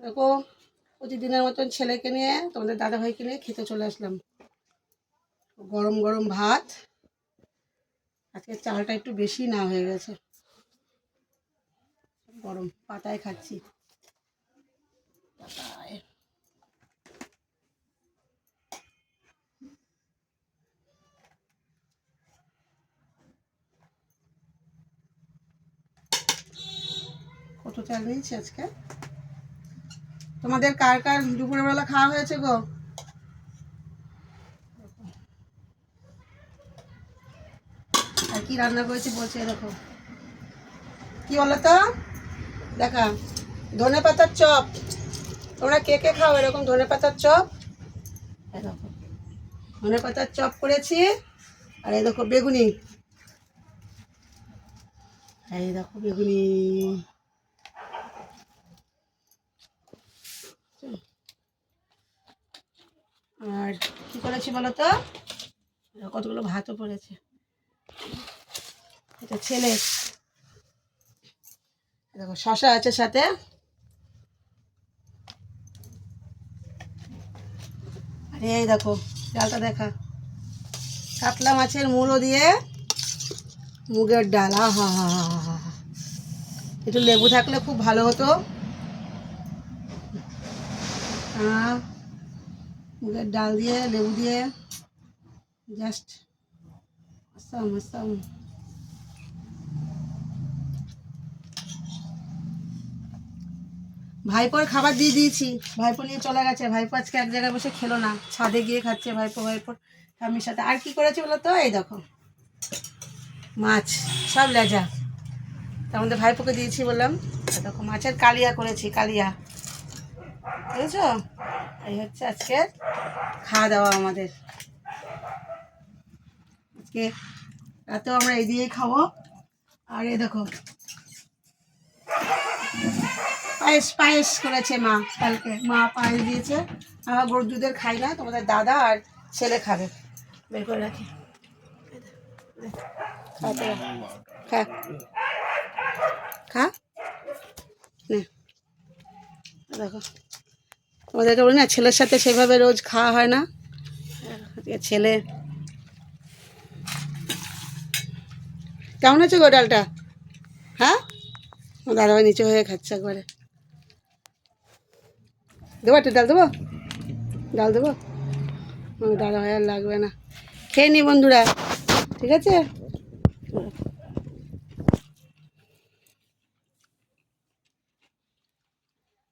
দেখো, প্রতিদিনের মতন ছেলেকে নিয়ে, তোমাদের দাদা দাদাভাইকে নিয়ে খেতে চলে আসলাম। গরম গরম ভাত। আজকে চালটা একটু বেশি না হয়ে গেছে। গরম পাতায় খাচ্ছি। পাতায়। কত চাল নিয়েছি আজকে? তোমাদের কার কার দুপুরের বেলা খাওয়া হয়েছে গো? আর কি রান্না করেছি বলছে এরকম কি বলো তো? দেখা। ধনে পাতার চপ। তোমরা কে কে খাও এরকম ধনে পাতার চপ? দেখো। ধনে পাতার চপ করেছি। আর এই দেখো বেগুনি। এই দেখো বেগুনি। আর কি করেছি বলো তো কতগুলো ভাতও পড়েছে এটা ছেলে। দেখো শশা আছে সাথে। আর এই দেখো ডালটা দেখা। কাতলা মাছের মুড়ো দিয়ে মুগের ডাল। হা হা হা হা। একটু লেবু থাকলে খুব ভালো হতো। আহ, মুগের ডাল দিয়ে, লেবু দিয়ে জাস্ট আসাম আসাম। ভাইপোর খাবার দিয়ে দিয়েছি। ভাইপো নিয়ে চলে গেছে। ভাইপো আজকে এক জায়গায় বসে খেলো না। ছাদে গিয়ে খাচ্ছে ভাইপো, ভাইপোর স্বামীর সাথে। আর কি করেছে বলো তো? এই দেখো। মাছ, সব লেজা। তার মধ্যে ভাইপোকে দিয়েছি বললাম দেখো মাছের কালিয়া করেছি, কালিয়া। বুঝেছ? এই হচ্ছে আজকে খাওয়া দাওয়া আমাদের। আজকে রাতেও আমরা এই দিয়েই খাব। আর এ দেখো, পায়েস পায়েস করেছে মা কালকে। মা পায়েস দিয়েছে। আমার গরুর দুধের খাই না, তোমাদের দাদা আর ছেলে খাবে। বের করে রাখি। খা। খা। দেখো। তোমাদেরকে বলি না, ছেলের সাথে সেভাবে রোজ খাওয়া হয় না। ছেলে। কেমন আছে গো ডালটা? হ্যাঁ? দাদাভাই নিচে হয়ে খাচ্ছে একবারে। দেবো একটু ডাল দেবো? ডাল দেবো? দাদাভাই আর লাগবে না। খেয়ে নি বন্ধুরা, ঠিক আছে?